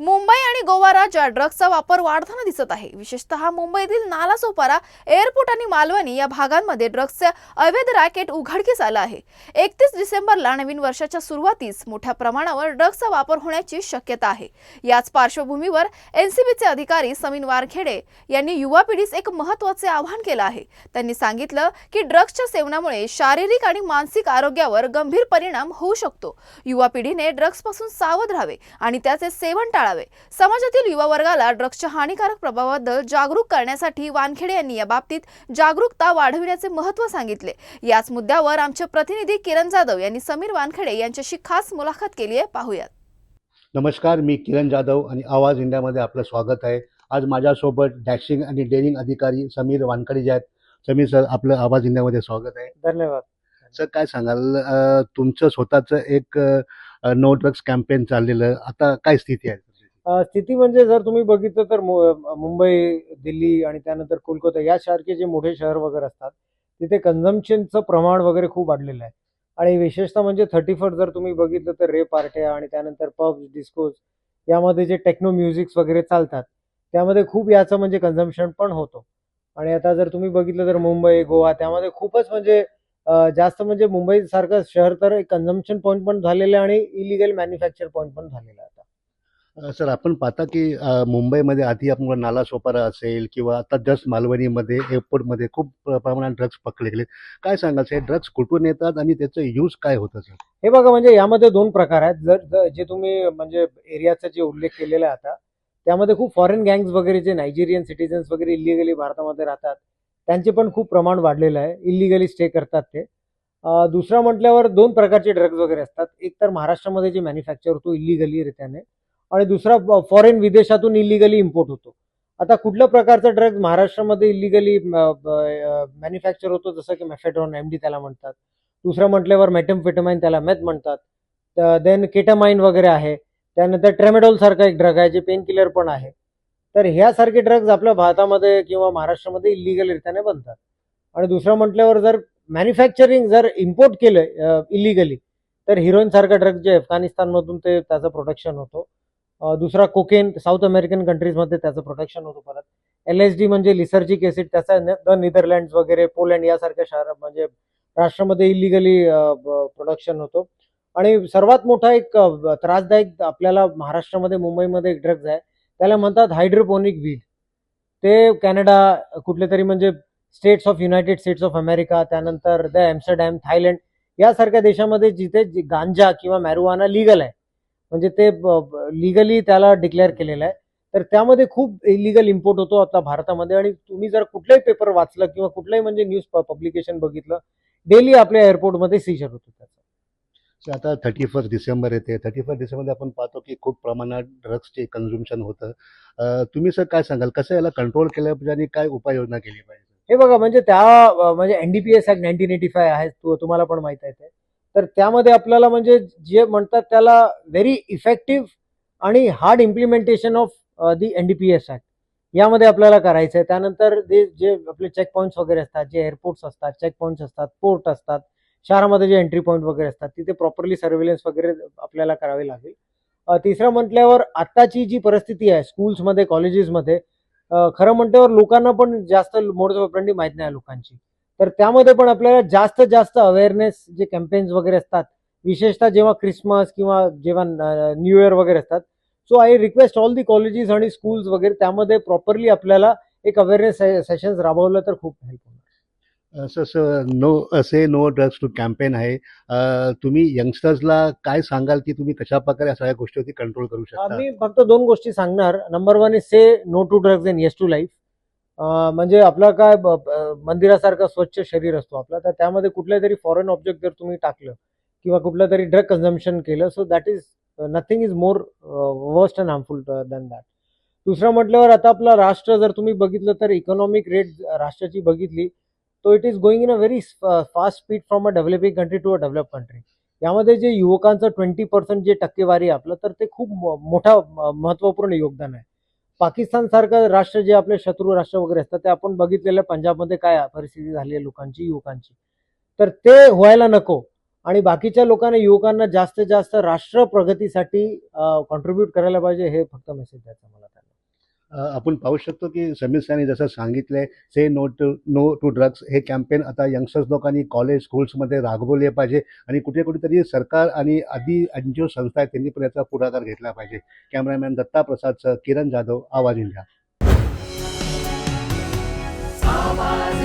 मुंबई आणि गोवा राज्यात ड्रग्जचा वापर वाढताना दिसत आहे. विशेषतः मुंबईतील नालासोपारा एअरपोर्ट आणि मालवणी या भागांमध्ये ड्रग्जचे अवैध रॅकेट उघडकीस आलं आहे. एकतीस डिसेंबरला नवीन वर्षाच्या सुरुवातीस मोठ्या प्रमाणावर ड्रग्जचा वापर होण्याची शक्यता आहे. याच पार्श्वभूमीवर एनसीबीचे अधिकारी समीन वारखेडे यांनी युवा पिढीस एक महत्त्वाचे आवाहन केलं आहे. त्यांनी सांगितलं की ड्रग्जच्या सेवनामुळे शारीरिक आणि मानसिक आरोग्यावर गंभीर परिणाम होऊ शकतो. युवा पिढीने ड्रग्जपासून सावध राहावे आणि त्याचे सेवन टाळावे. समाजातील युवा वर्गाला ड्रग्जच्या हानिकारक प्रभावाबद्दल जागरूक करण्यासाठी वानखेडे यांनी या बाबतीत जागरूकता वाढविण्याचे महत्त्व सांगितले. याच मुद्द्यावर आमचे प्रतिनिधी किरण जाधव यांनी समीर वानखेडे यांच्याशी खास मुलाखत केली आहे. पाहूयात. नमस्कार मी किरण जाधव आणि आवाज इंडियामध्ये आपलं स्वागत आहे. आज माझ्यासोबत डॅशिंग आणि डेअरिंग अधिकारी समीर वानकडे जे आहेत. समीर सर आपलं आवाज इंडियामध्ये स्वागत आहे. धन्यवाद. सर काय सांगाल? तुमचं स्वतःचं एक नो ड्रग्स कॅम्पेन चाललेलं आता काय स्थिती आहे? स्थिती म्हणजे जर तुम्ही बघितलं तर मुंबई दिल्ली आणि त्यानंतर कोलकाता यासारखे जे मोठे शहर वगैरे असतात तिथे कन्झम्पशनचं प्रमाण वगैरे खूप वाढलेलं आहे. आणि विशेषतः म्हणजे थर्टी फर्स्ट जर तुम्ही बघितलं तर रे पार्ट्या आणि त्यानंतर पब्स डिस्कोज यामध्ये जे टेक्नो म्युझिक्स वगैरे चालतात त्यामध्ये खूप याचं म्हणजे कन्झम्पशन पण होतो. आणि आता जर तुम्ही बघितलं तर मुंबई गोवा त्यामध्ये खूपच म्हणजे जास्त म्हणजे मुंबई सारखं शहर तर एक कन्झम्पशन पॉईंट पण झालेलं आहे आणि इलिगल मॅन्युफॅक्चर पॉईंट पण झालेलं आहे. सर आपण पाहता की मुंबईमध्ये आधी आपण नाला सोपारा असेल किंवा आता जस्ट मालवणीमध्ये एअरपोर्टमध्ये खूप प्रमाणात ड्रग्ज पकडले गेले काय सांगाल हे ड्रग्ज कुठून येतात आणि त्याचं यूज काय होतं सर? हे बघा म्हणजे यामध्ये दोन प्रकार आहेत. जर जे तुम्ही म्हणजे एरियाचा जे उल्लेख केलेला आहे आता त्यामध्ये खूप फॉरेन गँग्स वगैरे जे नायजेरियन सिटीजन्स वगैरे इलिगली भारतामध्ये राहतात त्यांचे पण खूप प्रमाण वाढलेलं आहे. इलिगली स्टे करतात ते. दुसरा म्हटल्यावर दोन प्रकारचे ड्रग्ज वगैरे असतात. एक तर महाराष्ट्रामध्ये जे मॅन्युफॅक्चर होतो इलिगली रित्याने. आणि दुसरा फॉरेन विदेशातून इलिगली इम्पोर्ट होतो. आता कुठल्या प्रकारचा ड्रग्ज महाराष्ट्रामध्ये इलिगली मॅन्युफॅक्चर होतो? जसं की मेफेड्रॉन एम डी त्याला म्हणतात. दुसरं म्हटल्यावर मेटमफेटमाइन त्याला मेथ म्हणतात. देन केटामाइन वगैरे आहे. त्यानंतर ट्रेमेडॉल सारखा एक ड्रग आहे जे पेन किलर पण आहे. तर ह्यासारखे ड्रग्ज आपल्या भारतामध्ये किंवा महाराष्ट्रामध्ये इलिगल रित्याने बनतात. आणि दुसरं म्हटल्यावर जर मॅन्युफॅक्चरिंग जर इम्पोर्ट केलं इलिगली तर हिरोईन सारखा ड्रग जे अफगाणिस्तानमधून ते त्याचं प्रोडक्शन होतो. दुसरा कोकेन साऊथ अमेरिकन कंट्रीजमध्ये त्याचं प्रोडक्शन होतं परत. एल एस डी म्हणजे लिसर्जिक एसिड त्याचा द नेदरलँड्स वगैरे पोलंड यासारख्या शहर म्हणजे राष्ट्रामध्ये इलिगली प्रोडक्शन होतो. आणि सर्वात मोठा एक त्रासदायक आपल्याला महाराष्ट्रामध्ये मुंबईमध्ये एक ड्रग्ज आहे. त्याला म्हणतात हायड्रोपोनिक वीड ते कॅनडा कुठले तरी म्हणजे states of United States of America त्यानंतर द एम्स्टरडॅम थायलंड यासारख्या देशामध्ये जिथे गांजा किंवा मॅरुवाना लिगल आहे म्हणजे ते लिगली त्याला डिक्लेअर केलेलं आहे. तर त्यामध्ये खूप इलिगल इम्पोर्ट होतो आता भारतामध्ये. आणि तुम्ही जर कुठलाही पेपर वाचलं किंवा कुठलंही म्हणजे न्यूज पब्लिकेशन बघितलं डेली आपल्या एअरपोर्टमध्ये सीजर होतो त्याचं. आता थर्टी फर्स्ट डिसेंबर येते. थर्टी फर्स्ट डिसेंबरमध्ये आपण पाहतो की खूप प्रमाणात ड्रग्सचे कन्झ्युम्शन होतं. तुम्ही सर काय सांगाल? कसं याला कंट्रोल केलं पाहिजे आणि काय उपाययोजना केली पाहिजे? हे बघा म्हणजे त्या म्हणजे NDPS act nineteen eighty five आहे. तुम्हाला पण माहीत आहे ते. तर त्यामध्ये आपल्याला म्हणजे जे म्हणतात त्याला व्हेरी इफेक्टिव्ह आणि hard implementation of the N D P S act यामध्ये आपल्याला करायचं आहे त्यानंतर जे जे आपले चेक पॉईंट्स वगैरे असतात जे एअरपोर्ट्स असतात चेक पॉईंट्स असतात पोर्ट असतात शहरामध्ये जे एंट्री पॉईंट वगैरे असतात तिथे प्रॉपरली सर्व्हिलन्स वगैरे आपल्याला करावे लागेल. तिसरं म्हटल्यावर आत्ताची जी परिस्थिती आहे स्कूल्समध्ये कॉलेजेसमध्ये खरं म्हटल्यावर लोकांना पण जास्त मोठ्या प्रमाणात माहीत नाही लोकांची. तर त्यामध्ये पण आपल्याला जास्त जास्त अवेअरनेस जे कॅम्पेन्स वगैरे असतात विशेषतः जेव्हा क्रिसमस किंवा जेव्हा न्यू इयर वगैरे असतात so I request all the colleges आणि स्कूल्स वगैरे त्यामध्ये प्रॉपरली आपल्याला एक अवेअरनेस सेशन्स राबवलं तर खूप हेल्प होणार. असं sir no say no drugs to campaign आहे. तुम्ही यंगस्टर्सला काय सांगाल की तुम्ही कशा प्रकारे सगळ्या गोष्टीवरती कंट्रोल करू शकता? मी फक्त दोन गोष्टी सांगणार. Number one is say no to drugs and yes to life म्हणजे आपलं काय मंदिरासारखा मंदिरासारखं स्वच्छ शरीर असतो आपलं. तर त्यामध्ये कुठल्या तरी फॉरेन ऑब्जेक्ट जर तुम्ही टाकलं किंवा कुठलं तरी ड्रग कन्झम्पन केलं so that is nothing is more worst and harmful than that दुसरं म्हटल्यावर आता आपला राष्ट्र जर तुम्ही बघितलं तर इकॉनॉमिक रेट राष्ट्राची बघितली तो it is going in a very fast speed from a developing country to a develop country यामध्ये जे युवकांचं ट्वेंटी पर्सेंट जे टक्केवारी आहे आपलं तर ते खूप मोठा महत्त्वपूर्ण योगदान आहे. पाकिस्तान सारखं राष्ट्र जे आपले शत्रू राष्ट्र वगैरे असतात ते आपण बघितलेलं पंजाबमध्ये काय परिस्थिती झाली आहे लोकांची युवकांची. तर ते व्हायला नको. आणि बाकीच्या लोकांना युवकांना जास्तीत जास्त राष्ट्र प्रगतीसाठी कॉन्ट्रीब्युट करायला पाहिजे हे फक्त मेसेज द्यायचा मला. आपण पाहू शकतो की समीर सॅनी जसं सांगितलंय say no to no to drugs हे कॅम्पेन आता यंगस्टर्स लोकांनी कॉलेज स्कूल्समध्ये राबवले पाहिजे आणि कुठे कुठेतरी सरकार आणि आधी एन जी ओ संस्था आहेत त्यांनी पण याचा पुढाकार घेतला पाहिजे. कॅमेरामॅन दत्ता प्रसादचं किरण जाधव आवाज इंडिया. आवाज